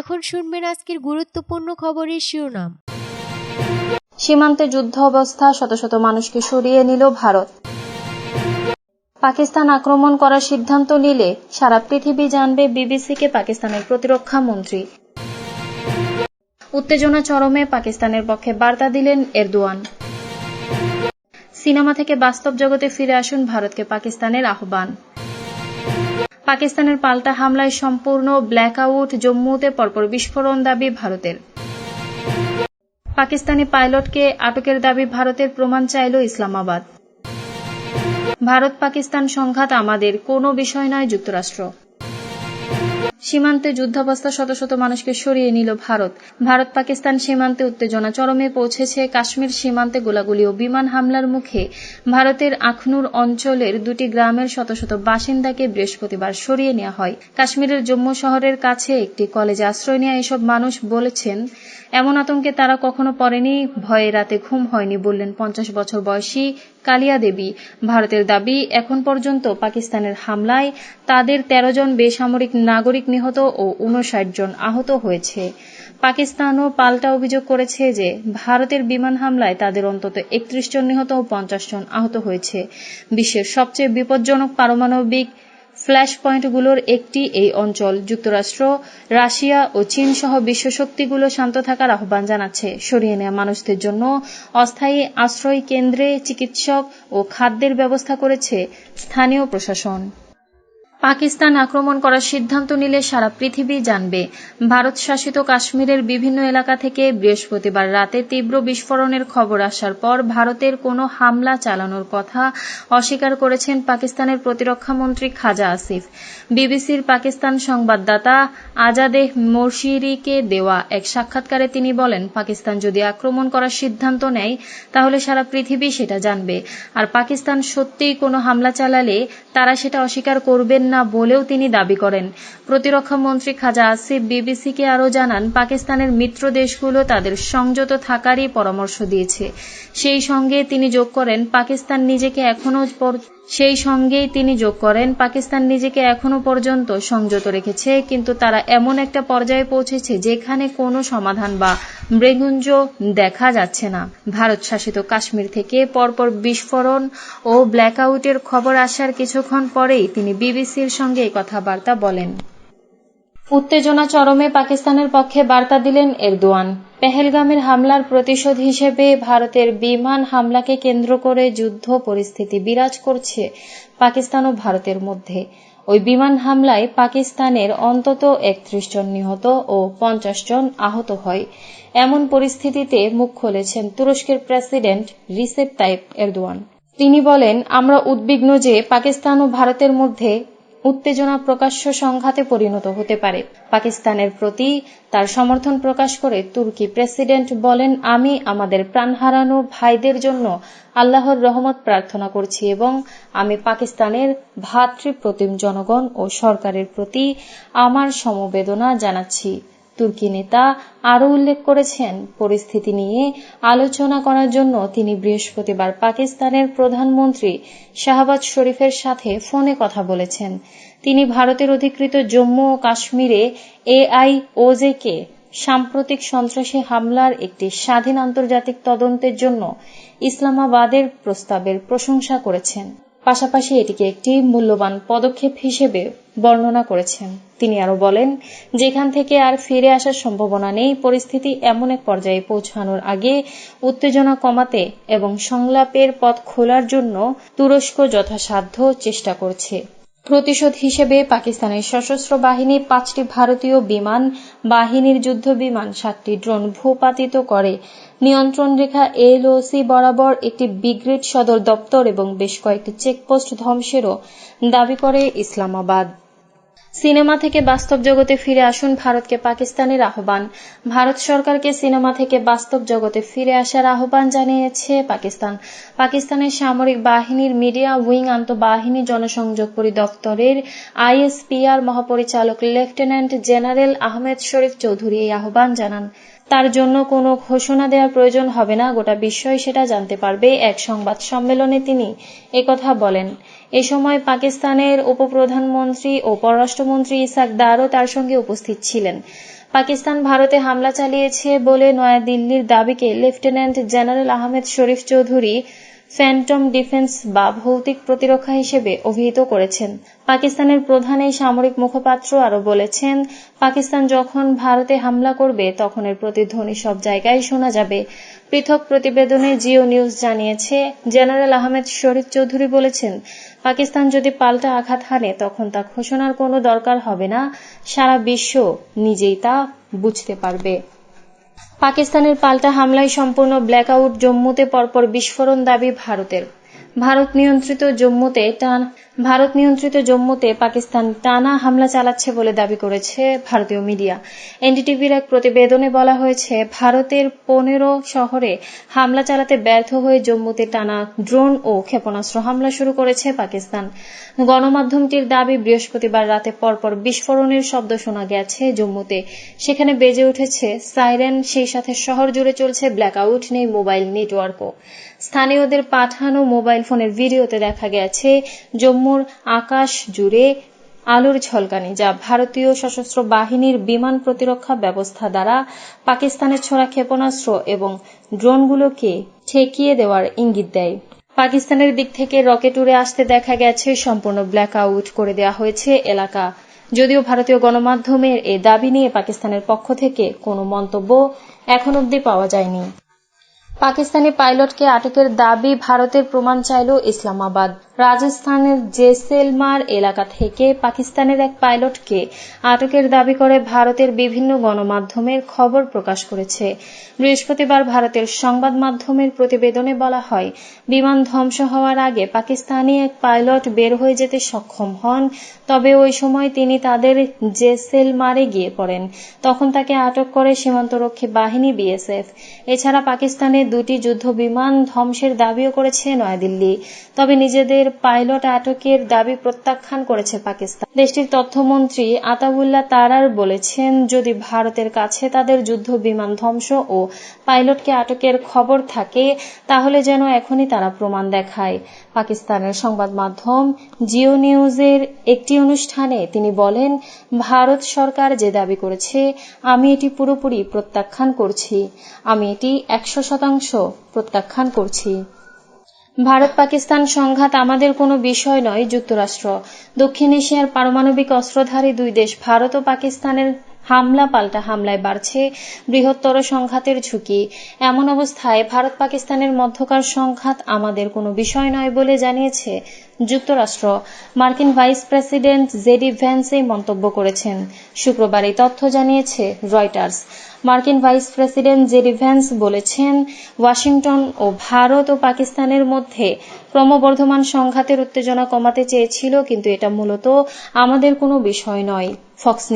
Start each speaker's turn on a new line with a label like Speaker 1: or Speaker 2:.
Speaker 1: এখন শুনবেন আজকের গুরুত্বপূর্ণ খবরের শিরোনাম।
Speaker 2: সীমান্তে যুদ্ধ অবস্থা শত শত মানুষকে সরিয়ে নিল ভারত। পাকিস্তান আক্রমণ করার সিদ্ধান্ত নিলে সারা পৃথিবী জানবে বিবিসিকে পাকিস্তানের প্রতিরক্ষা মন্ত্রী। উত্তেজনা চরমে পাকিস্তানের পক্ষে বার্তা দিলেন এরদোয়ান। সিনেমা থেকে বাস্তব জগতে ফিরে আসুন ভারতকে পাকিস্তানের আহ্বান। পাকিস্তানের পাল্টা হামলায় সম্পূর্ণ ব্ল্যাকআউট জম্মুতে পরপর বিস্ফোরণ দাবি ভারতের। পাকিস্তানি পাইলটকে আটকের দাবি ভারতের প্রমাণ চাইল ইসলামাবাদ। ভারত পাকিস্তান সংঘাত আমাদের কোনো বিষয় নয়, যুক্তরাষ্ট্র। সীমান্তে যুদ্ধাবস্থা শত শত মানুষকে সরিয়ে নিল ভারত। ভারত পাকিস্তান সীমান্তে উত্তেজনা চরমে পৌঁছেছে। কাশ্মীর সীমান্তে গোলাগুলি ও বিমান হামলার মুখে ভারতের আখনুর অঞ্চলের দুটি গ্রামের শত শত বাসিন্দাকে বৃহস্পতিবার সরিয়ে নেওয়া হয়। কাশ্মীরের জম্মু শহরের কাছে একটি কলেজে আশ্রয় নেওয়া এসব মানুষ বলেছেন, এমন আতঙ্কে তারা কখনো পড়েনি, ভয়ে রাতে ঘুম হয়নি, বললেন পঞ্চাশ বছর বয়সী কালিয়া দেবী ভারতের দাবি, এখন পর্যন্ত পাকিস্তানের হামলায় তাদের ১৩ জন বেসামরিক নাগরিক নিহত ও উনষাট জন আহত হয়েছে। পাকিস্তানও পাল্টা অভিযোগ করেছে যে, ভারতের বিমান হামলায় তাদের অন্তত একত্রিশ জন নিহত ও পঞ্চাশ জন আহত হয়েছে। বিশ্বের সবচেয়ে বিপজ্জনক পারমাণবিক ফ্ল্যাশ পয়েন্টগুলোর একটি এই অঞ্চল যুক্তরাষ্ট্র, রাশিয়া ও চীন সহ বিশ্ব শক্তিগুলো শান্ত থাকার আহ্বান জানাচ্ছে। সরিয়ে নেওয়া মানুষদের জন্য অস্থায়ী আশ্রয় কেন্দ্রে চিকিৎসক ও খাদ্যের ব্যবস্থা করেছে স্থানীয় প্রশাসন। পাকিস্তান আক্রমণ করার সিদ্ধান্ত নিলে সারা পৃথিবী জানবে। ভারত শাসিত কাশ্মীরের বিভিন্ন এলাকা থেকে বৃহস্পতিবার রাতে তীব্র বিস্ফোরণের খবর আসার পর ভারতের কোনো হামলা চালানোর কথা অস্বীকার করেছেন পাকিস্তানের প্রতিরক্ষা মন্ত্রী খাজা আসিফ। বিবিসির পাকিস্তান সংবাদদাতা আজাদেহ মোরশিরিকে দেওয়া এক সাক্ষাৎকারে তিনি বলেন, পাকিস্তান যদি আক্রমণ করার সিদ্ধান্ত নেয়, তাহলে সারা পৃথিবী সেটা জানবে। আর পাকিস্তান সত্যিই কোনো হামলা চালালে তারা সেটা অস্বীকার করবেন না বলেও তিনি দাবি করেন। প্রতিরক্ষা মন্ত্রী খাজা আসিফ বিবিসিকে আরও জানান, পাকিস্তানের মিত্র দেশগুলো তাদের সংযত থাকারই পরামর্শ দিয়েছে। সেই সঙ্গে তিনি যোগ করেন, পাকিস্তান নিজেকে এখনও সেই সঙ্গেই তিনি যোগ করেন। পাকিস্তান নিজেকে এখনও পর্যন্ত সংযত রেখেছে, কিন্তু তারা এমন একটা পর্যায়ে পৌঁছেছে যেখানে কোনো সমাধান বা মৃগুঞ্জ দেখা যাচ্ছে না। ভারত শাসিত কাশ্মীর থেকে পরপর বিস্ফোরণ ও ব্ল্যাকআউটের খবর আসার কিছুক্ষণ পরেই তিনি বিবিসির সঙ্গে কথাবার্তা বলেন। উত্তেজনা চরমে পাকিস্তানের পক্ষে বার্তা দিলেন এরদোয়ান। পেহেলগামের হামলার প্রতিশোধ হিসেবে ভারতের বিমান হামলাকে কেন্দ্র করে যুদ্ধ পরিস্থিতি বিরাজ করছে পাকিস্তান ও ভারতের মধ্যে। ওই বিমান হামলায় পাকিস্তানের অন্তত একত্রিশ জন নিহত ও পঞ্চাশ জন আহত হয়। এমন পরিস্থিতিতে মুখ খুলেছেন তুরস্কের প্রেসিডেন্ট রিসেপ তাইপ এরদোয়ান। তিনি বলেন, আমরা উদ্বিগ্ন যে পাকিস্তান ও ভারতের মধ্যে উত্তেজনা প্রকাশ্য সংঘাতে পরিণত হতে পারে। পাকিস্তানের প্রতি তার সমর্থন প্রকাশ করে তুর্কি প্রেসিডেন্ট বলেন, আমি আমাদের প্রাণ হারানো ভাইদের জন্য আল্লাহর রহমত প্রার্থনা করছি এবং আমি পাকিস্তানের ভাতৃপ্রতিম জনগণ ও সরকারের প্রতি আমার সমবেদনা জানাচ্ছি। তুর্কি নেতা আরও উল্লেখ করেছেন, পরিস্থিতি নিয়ে আলোচনা করার জন্য তিনি বৃহস্পতিবার পাকিস্তানের প্রধানমন্ত্রী শাহবাজ শরীফের সাথে ফোনে কথা বলেছেন। তিনি ভারতের অধিকৃত জম্মু ও কাশ্মীরে এআইওজেকে সাম্প্রতিক সন্ত্রাসী হামলার একটি স্বাধীন আন্তর্জাতিক তদন্তের জন্য ইসলামাবাদের প্রস্তাবের প্রশংসা করেছেন। পাশাপাশি এটিকে একটি মূল্যবান পদক্ষেপ হিসেবে বর্ণনা করেছেন। তিনি আরও বলেন, যেখান থেকে আর ফিরে আসার সম্ভাবনা নেই, পরিস্থিতি এমন এক পর্যায়ে পৌঁছানোর আগে উত্তেজনা কমাতে এবং সংলাপের পথ খোলার জন্য তুরস্ক যথাসাধ্য চেষ্টা করছে। প্রতিশোধ হিসেবে পাকিস্তানের সশস্ত্র বাহিনী পাঁচটি ভারতীয় বিমান, বাহিনীর যুদ্ধ বিমান, সাতটি ড্রোন ভূপাতিত করে। নিয়ন্ত্রণ রেখা এলওসি বরাবর একটি ব্রিগেড সদর দপ্তর এবং বেশ কয়েকটি চেকপোস্ট ধ্বংসেরও দাবি করে ইসলামাবাদ। সিনেমা থেকে বাস্তব জগতে ফিরে আসুন ভারতকে পাকিস্তানের আহ্বান। ভারত সরকারকে সিনেমা থেকে বাস্তব জগতে ফিরে আসার আহ্বান জানিয়েছে পাকিস্তান। পাকিস্তানের সামরিক বাহিনীর মিডিয়া উইং আন্তঃবাহিনী জনসংযোগ পরিদপ্তরের আইএসপিআর মহাপরিচালক লেফটেন্যান্ট জেনারেল আহমেদ শরীফ চৌধুরী এই আহ্বান জানান। তার জন্য কোনো ঘোষণা দেওয়ার প্রয়োজন হবে না, গোটা বিশ্বই সেটা জানতে পারবে, এক সংবাদ সম্মেলনে তিনি একথা বলেন। এ সময় পাকিস্তানের উপপ্রধানমন্ত্রী ও পররাষ্ট্রমন্ত্রী ইসাক দারও তার সঙ্গে উপস্থিত ছিলেন। পাকিস্তান ভারতে হামলা চালিয়েছে বলে নয়াদিল্লির দাবিকে lieutenant general Ahmed Sharif Chowdhury phantom defence বা ভৌতিক প্রতিরক্ষা হিসেবে অভিহিত করেছেন। পাকিস্তানের প্রধান এই সামরিক মুখপাত্র আরও বলেছেন, পাকিস্তান যখন ভারতে হামলা করবে তখন এর প্রতিধ্বনি সব জায়গায় শোনা যাবে। পৃথক প্রতিবেদনে জিও নিউজ জানিয়েছে, জেনারেল আহমেদ শরীফ চৌধুরী বলেছেন, পাকিস্তান যদি পাল্টা আঘাত হানে, তখন তা ঘোষণার কোনো দরকার হবে না। সারা বিশ্ব নিজেই তা বুঝতে পারবে। পাকিস্তানের পাল্টা হামলায় সম্পূর্ণ ব্ল্যাকআউট জম্মুতে পরপর বিস্ফোরণ দাবি ভারতের। ভারত নিয়ন্ত্রিত জম্মুতে টান ভারত নিয়ন্ত্রিত জম্মুতে পাকিস্তান টানা হামলা চালাচ্ছে বলে দাবি করেছে ভারতীয় মিডিয়া। এনডিটিভির এক প্রতিবেদনে বলা হয়েছে, ভারতের পনেরো শহরে হামলা চালাতে ব্যর্থ হয়ে জম্মুতে টানা ড্রোন ও ক্ষেপণাস্ত্র হামলা শুরু করেছে পাকিস্তান। গণমাধ্যমটির দাবি, বৃহস্পতিবার রাতে পরপর বিস্ফোরণের শব্দ শোনা গেছে জম্মুতে। সেখানে বেজে উঠেছে সাইরেন, সেই সাথে শহর জুড়ে চলছে ব্ল্যাকআউট, নেই মোবাইল নেটওয়ার্কও। স্থানীয়দের পাঠানো মোবাইল ফোনের ভিডিওতে দেখা গেছে জম্মুর আকাশ জুড়ে আলোর ঝলকানি, যা ভারতীয় সশস্ত্র বাহিনীর বিমান প্রতিরক্ষা ব্যবস্থা দ্বারা পাকিস্তানের ছোড়া ক্ষেপণাস্ত্র এবং ড্রোনগুলোকে ঠেকিয়ে দেওয়ার ইঙ্গিত দেয়। পাকিস্তানের দিক থেকে রকেট উড়ে আসতে দেখা গেছে, সম্পূর্ণ ব্ল্যাক আউট করে দেওয়া হয়েছে এলাকা। যদিও ভারতীয় গণমাধ্যমের এ দাবি নিয়ে পাকিস্তানের পক্ষ থেকে কোনো মন্তব্য এখন অব্দি পাওয়া যায়নি। পাকিস্তানি পাইলটকে আটকের দাবি ভারতের প্রমাণ চাইল ইসলামাবাদ। রাজস্থানের জেসেলমার এলাকা থেকে পাকিস্তানের এক পাইলটকে আটকের দাবি করে ভারতের বিভিন্ন গণমাধ্যমের খবর প্রকাশ করেছে। বৃহস্পতিবার ভারতের সংবাদ মাধ্যমের প্রতিবেদনে বলা হয়, বিমান ধ্বংস হওয়ার আগে পাকিস্তানি এক পাইলট বের হয়ে যেতে সক্ষম হন, তবে ওই সময় তিনি তাদের জেসেলমারে গিয়ে পড়েন। তখন তাকে আটক করে সীমান্তরক্ষী বাহিনী বিএসএফ। এছাড়া পাকিস্তানের দুটি যুদ্ধ বিমান ধ্বংসের দাবিও করেছে নয়াদিল্লি। তবে নিজেদের পাইলট আটকের দাবি প্রত্যাখ্যান করেছে পাকিস্তান। দেশটির তথ্যমন্ত্রী আতাউল্লাহ তারার বলেছেন, যদি ভারতের কাছে তাদের যুদ্ধ বিমান ধ্বংস ও পাইলটকে আটকের খবর থাকে, তাহলে যেন এখনই তারা প্রমাণ দেখায়। পাকিস্তানের সংবাদ মাধ্যম জিও নিউজের একটি অনুষ্ঠানে তিনি বলেন, ভারত সরকার যে দাবি করেছে, আমি এটি পুরোপুরি প্রত্যাখ্যান করছি। আমি এটি একশো শতাংশ প্রত্যাখ্যান করছি। ভারত পাকিস্তান সংঘাত আমাদের কোনো বিষয় নয়, যুক্তরাষ্ট্র। দক্ষিণ এশিয়ার পারমাণবিক অস্ত্রধারী দুই দেশ, ভারত ও পাকিস্তানের হামলা পাল্টা হামলায় বাড়ছে বৃহত্তর সংঘাতের ঝুঁকি। এমন অবস্থায় ভারত পাকিস্তানের মধ্যকার সংঘাত আমাদের কোনো বিষয় নয় বলে জানিয়েছে যুক্তরাষ্ট্র। মার্কিন ভাইস প্রেসিডেন্ট জেডি ভ্যান্স এই মন্তব্য করেছেন। শুক্রবার এই তথ্য জানিয়েছে রয়টার্স। মার্কিন ভাইস প্রেসিডেন্ট জেডি ভ্যান্স বলেছেন, ওয়াশিংটন ও ভারত ও পাকিস্তানের মধ্যে ক্রমবর্ধমান সংঘাতের উত্তেজনা কমাতে চেয়েছিল, কিন্তু এটা মূলত আমাদের কোনো বিষয় নয়। ফক্স